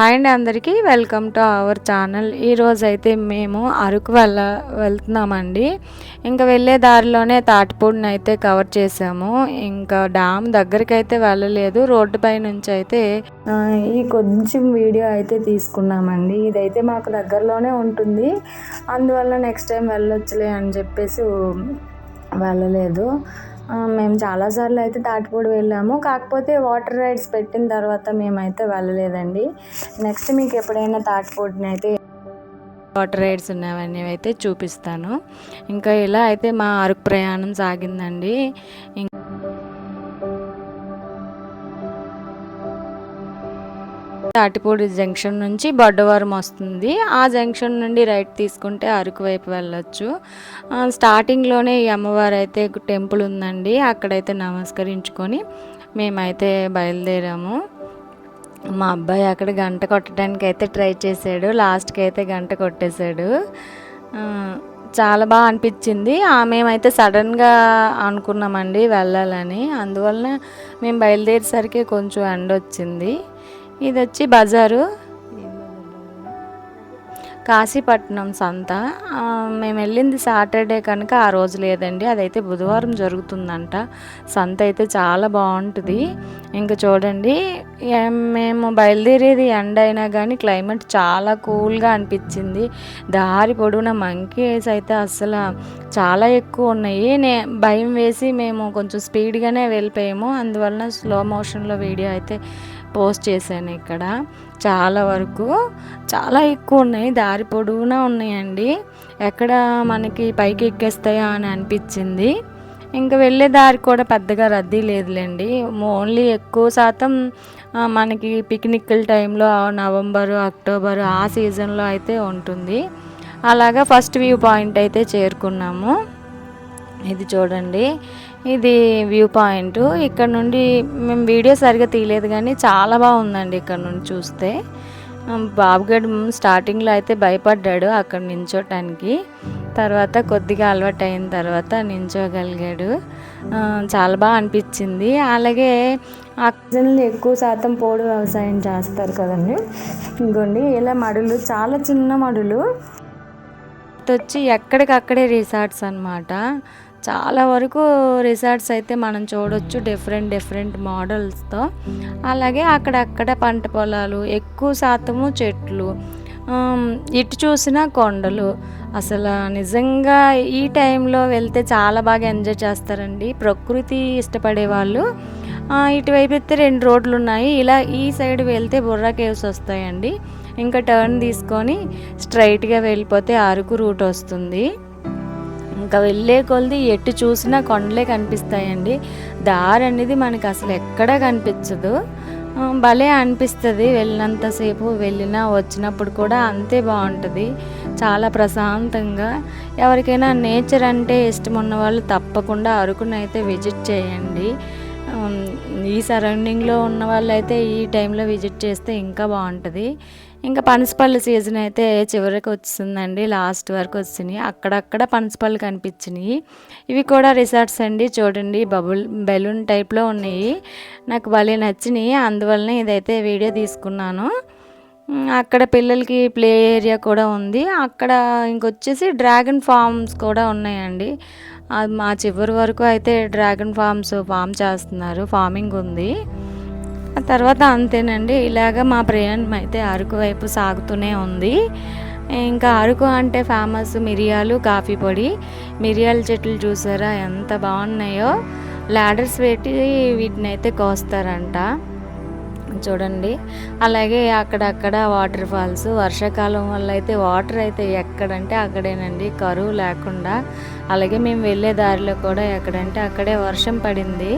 Hi అండి అందరికీ. Welcome to our channel. ఈరోజు అయితే మేము అరకు వెళ్ళ వెళ్తున్నామండి. ఇంకా వెళ్ళే దారిలోనే తాటిపూడిని అయితే కవర్ చేసాము. ఇంకా డ్యామ్ దగ్గరికి అయితే వెళ్ళలేదు. రోడ్డు పై నుంచి అయితే ఈ కొంచెం వీడియో అయితే తీసుకున్నామండి. ఇదైతే మాకు దగ్గరలోనే ఉంటుంది. అందువల్ల నెక్స్ట్ టైం వెళ్ళొచ్చులే అని చెప్పేసి వెళ్ళలేదు. మేము చాలాసార్లు అయితే తాటిపూడి వెళ్ళాము. కాకపోతే వాటర్ రైడ్స్ పెట్టిన తర్వాత మేమైతే వెళ్ళలేదండి. నెక్స్ట్ మీకు ఎప్పుడైనా తాటిపూడిని అయితే వాటర్ రైడ్స్ ఉన్నవన్నీ అయితే చూపిస్తాను. ఇంకా ఇలా అయితే మా అరకు ప్రయాణం సాగిందండి. తాటిపూడి జంక్షన్ నుంచి బొడ్డవరం వస్తుంది. ఆ జంక్షన్ నుండి రైట్ తీసుకుంటే అరకు వైపు వెళ్ళొచ్చు. స్టార్టింగ్లోనే ఈ అమ్మవారు అయితే టెంపుల్ ఉందండి. అక్కడైతే నమస్కరించుకొని మేమైతే బయలుదేరాము. మా అబ్బాయి అక్కడ గంట కొట్టడానికి అయితే ట్రై చేశాడు. లాస్ట్కి అయితే గంట కొట్టేశాడు. చాలా బాగా అనిపించింది. మేమైతే సడన్గా అనుకున్నామండి వెళ్ళాలని. అందువలన మేము బయలుదేరేసరికి కొంచెం ఎండ వచ్చింది ఇది వచ్చి బజారు. కాశీపట్నం సంత. మేము వెళ్ళింది సాటర్డే కనుక ఆ రోజు లేదండి. అదైతే బుధవారం జరుగుతుందంట. సంత అయితే చాలా బాగుంటుంది. ఇంకా చూడండి మేము బయలుదేరేది ఎండ అయినా కానీ క్లైమేట్ చాలా కూల్గా అనిపించింది. దారి పొడవున మంకీస్ అయితే అసలు చాలా ఎక్కువ ఉన్నాయి. నే భయం వేసి మేము కొంచెం స్పీడ్గానే వెళ్ళిపోయాము. అందువలన స్లో మోషన్లో వీడియో అయితే పోస్ట్ చేశాను ఇక్కడ. చాలా వరకు చాలా ఎక్కువ ఉన్నాయి. దారి పొడవునా ఉన్నాయండి. ఎక్కడ మనకి పైకి ఎక్కేస్తాయా అని అనిపించింది. ఇంకా వెళ్ళే దారి కూడా పెద్దగా రద్దీ లేదులేండి. ఓన్లీ ఎక్కువ శాతం మనకి పిక్నిక్ల టైంలో నవంబరు అక్టోబరు ఆ సీజన్లో అయితే ఉంటుంది. అలాగా ఫస్ట్ వ్యూ పాయింట్ అయితే చేరుకున్నాము. ఇది చూడండి. ఇది వ్యూ పాయింట్. ఇక్కడ నుండి మేము వీడియో సరిగా తీయలేదు కానీ చాలా బాగుందండి ఇక్కడ నుండి చూస్తే. బాబుగడ్ స్టార్టింగ్లో అయితే భయపడ్డాడు అక్కడ నించోటానికి. తర్వాత కొద్దిగా అలవాటు అయిన తర్వాత నించోగలిగాడు. చాలా బాగా అనిపించింది. అలాగే ఆక్సిజన్లు ఎక్కువ శాతం పోడు వ్యవసాయం చేస్తారు కదండి. ఇంకోండి ఇలా మడులు చాలా చిన్న మడులు. వచ్చి ఎక్కడికక్కడే రిసార్ట్స్ అనమాట చాలా వరకు రిసార్ట్స్ అయితే మనం చూడొచ్చు డిఫరెంట్ డిఫరెంట్ మోడల్స్తో. అలాగే అక్కడక్కడ పంట పొలాలు ఎక్కువ శాతము చెట్లు ఇటు చూసినా కొండలు. అసలు నిజంగా ఈ టైంలో వెళ్తే చాలా బాగా ఎంజాయ్ చేస్తారండి. ప్రకృతి ఇష్టపడే వాళ్ళు. ఇటువైపు అయితే రెండు రోడ్లు ఉన్నాయి ఇలా ఈ సైడ్ వెళ్తే బుర్రా కేవ్స్ వస్తాయండి. ఇంకా టర్న్ తీసుకొని స్ట్రైట్గా వెళ్ళిపోతే అరకు రూట్ వస్తుంది. ఇంకా వెళ్ళే కొలది ఎటు చూసినా కొండలే కనిపిస్తాయండి. దారి అనేది మనకి అసలు ఎక్కడా కనిపించదు. భలే అనిపిస్తుంది వెళ్ళినంతసేపు వెళ్ళినా వచ్చినప్పుడు కూడా అంతే బాగుంటుంది. చాలా ప్రశాంతంగా. ఎవరికైనా నేచర్ అంటే ఇష్టం ఉన్న వాళ్ళు తప్పకుండా అరకునైతే విజిట్ చేయండి. ఈ సరౌండింగ్లో ఉన్న వాళ్ళైతే ఈ టైంలో విజిట్ చేస్తే ఇంకా బాగుంటుంది. ఇంకా పనసపల్లి సీజన్ అయితే చివరికి వచ్చిందండి లాస్ట్ వరకు వచ్చినాయి. అక్కడక్కడ పనసపళ్ళు కనిపించినాయి. ఇవి కూడా రిసార్ట్స్ అండి చూడండి బబుల్ బెలూన్ టైప్లో ఉన్నాయి. నాకు భలే నచ్చినాయి. అందువలన ఇదైతే వీడియో తీసుకున్నాను. అక్కడ పిల్లలకి ప్లే ఏరియా కూడా ఉంది. అక్కడ ఇంకొచ్చేసి డ్రాగన్ ఫార్మ్స్ కూడా ఉన్నాయండి. మా చివరి వరకు అయితే డ్రాగన్ ఫార్మ్స్ ఫామ్ చేస్తున్నారు ఫార్మింగ్ ఉంది. ఆ తర్వాత అంతేనండి. ఇలాగ మా ప్రయాణం అయితే అరకు వైపు సాగుతూనే ఉంది. ఇంకా అరకు అంటే ఫేమస్ మిరియాలు కాఫీ పొడి. మిరియాల చెట్లు చూసారా? ఎంత బాగున్నాయో. లాడర్స్ పెట్టి వీటిని అయితే కోస్తారంట. చూడండి. అలాగే అక్కడక్కడ వాటర్ ఫాల్స్. వర్షాకాలం వల్ల అయితే వాటర్ అయితే ఎక్కడంటే అక్కడేనండి. కరువు లేకుండా. అలాగే మేము వెళ్ళే దారిలో కూడా ఎక్కడంటే అక్కడే వర్షం పడింది.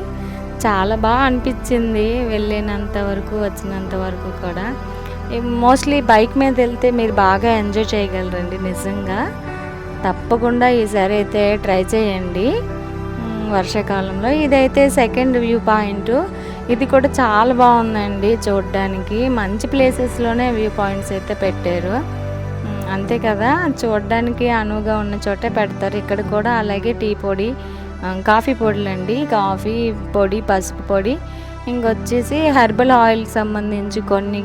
చాలా బాగా అనిపించింది వెళ్ళినంత వరకు వచ్చినంత వరకు కూడా. మోస్ట్లీ బైక్ మీద వెళ్తే మీరు బాగా ఎంజాయ్ చేయగలరండి నిజంగా. తప్పకుండా ఈసారి అయితే ట్రై చేయండి. వర్షాకాలంలో. ఇదైతే సెకండ్ వ్యూ పాయింట్ ఇది కూడా చాలా బాగుందండి చూడడానికి. మంచి ప్లేసెస్లోనే వ్యూ పాయింట్స్ అయితే పెట్టారు. అంతే కదా. చూడడానికి అనువుగా ఉన్న చోటే పెడతారు. ఇక్కడ కూడా అలాగే టీ పొడి కాఫీ పొడులండి. కాఫీ పొడి పసుపు పొడి. ఇంకొచ్చేసి హెర్బల్ ఆయిల్కి సంబంధించి కొన్ని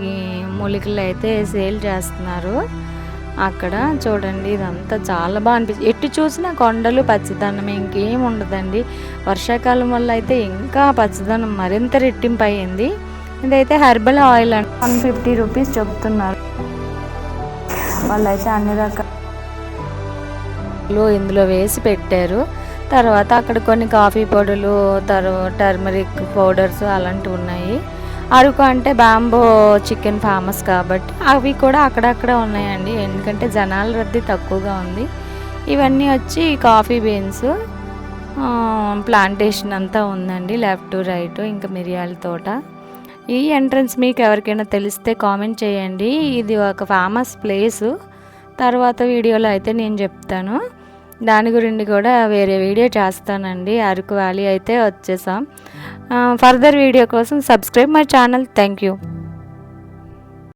మూలికలు అయితే సేల్ చేస్తున్నారు. అక్కడ చూడండి ఇదంతా చాలా బాగా అనిపిస్తుంది ఎటు చూసినా కొండలు పచ్చదనం ఇంకేం ఉండదండి. వర్షాకాలం వల్ల అయితే ఇంకా పచ్చదనం మరింత రెట్టింపు అయ్యింది ఇదైతే హెర్బల్ ఆయిల్ అంటే వన్ ఫిఫ్టీ రూపీస్ చెప్తున్నారు. వాళ్ళైతే అన్ని రకాలు ఇందులో వేసి పెట్టారు. తర్వాత అక్కడ కొన్ని కాఫీ పొడులు తర్వాత టర్మరిక్ పౌడర్స్ అలాంటివి ఉన్నాయి. అరకు అంటే బ్యాంబో చికెన్ ఫేమస్ కాబట్టి అవి కూడా అక్కడక్కడ ఉన్నాయండి. ఎందుకంటే జనాల రద్దీ తక్కువగా ఉంది. ఇవన్నీ వచ్చి కాఫీ బీన్స్ ప్లాంటేషన్ అంతా ఉందండి. లెఫ్ట్ రైట్ ఇంకా మిరియాల తోట. ఈ ఎంట్రన్స్ మీకు ఎవరికైనా తెలిస్తే కామెంట్ చేయండి. ఇది ఒక ఫేమస్ ప్లేసు. తర్వాత వీడియోలో అయితే నేను చెప్తాను. దాని గురించి కూడా వేరే వీడియో చేస్తానండి. అరకు వ్యాలీ అయితే వచ్చేసాం. ఫర్దర్ వీడియో కోసం subscribe my channel. Thank you.